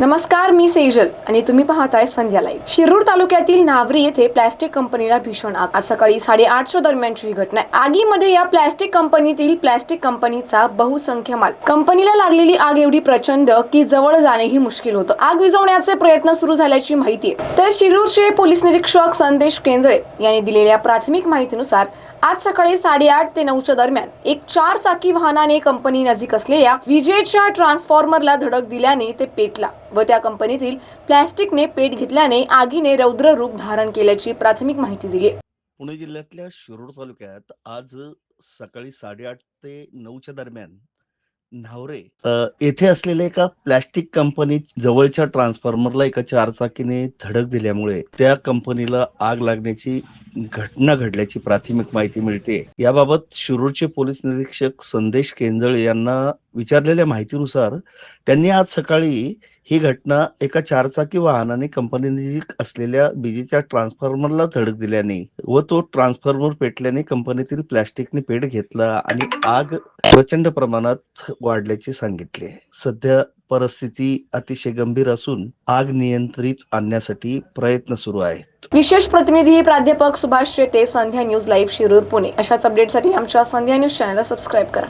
नमस्कार मी सेजल आणि तुम्ही पाहताय संध्या लाईव्ह शिरूर तालुक्यातील नावरी येथे प्लॅस्टिक कंपनीला भीषण आग. आज सकाळी साडेआठशे दरम्यानची ही घटना आहे. आगीमध्ये या प्लॅस्टिक कंपनीतील प्लॅस्टिक कंपनीचा बहुसंख्य माल कंपनीला लागलेली आग एवढी प्रचंड की जवळ जाणेही मुश्किल होतं. आग विझवण्याचे प्रयत्न सुरू झाल्याची माहिती आहे. तर शिरूरचे पोलीस निरीक्षक संदेश केंजळे यांनी दिलेल्या प्राथमिक माहितीनुसार आज सकाळी साडेआठ ते नऊच्या दरम्यान एक चार चाकी वाहनाने कंपनी नजीक असलेल्या विजेच्या ट्रान्सफॉर्मरला धडक दिल्याने ते पेटला. व त्या कंपनीतील प्लॅस्टिकने पेट घेतल्याने आगीने रौद्र रूप धारण केल्याची प्राथमिक माहिती दिली. पुणे जिल्ह्यातल्या शिरूर तालुक्यात आज सकाळी साडेआठ ते नऊच्या दरम्यान न्हावरे येथे असलेल्या एका प्लॅस्टिक कंपनी जवळच्या ट्रान्सफॉर्मरला एका चारचाकीने धडक दिल्यामुळे त्या कंपनीला आग लागण्याची घटना घडल्याची प्राथमिक माहिती मिळते. याबाबत शिरूरचे पोलीस निरीक्षक संदेश केंजळे यांना विचारलेल्या माहितीनुसार त्यांनी आज सकाळी ही घटना एका चारचाकी वाहनाने कंपनी असलेल्या विजेच्या ट्रान्सफॉर्मरला धडक दिल्याने व तो ट्रान्सफॉर्मर पेटल्याने कंपनीतील प्लॅस्टिकने पेट घेतला आणि आग प्रचंड प्रमाणात वाढल्याचे सांगितले. सध्या परिस्थिती अतिशय गंभीर असून आग नियंत्रित आणण्यासाठी प्रयत्न सुरू आहेत. विशेष प्रतिनिधी प्राध्यापक सुभाष शेटे संध्या न्यूज लाईव्ह शिरूर पुणे. अशाच अपडेटसाठी आमच्या संध्या न्यूज चॅनलला सबस्क्राईब करा.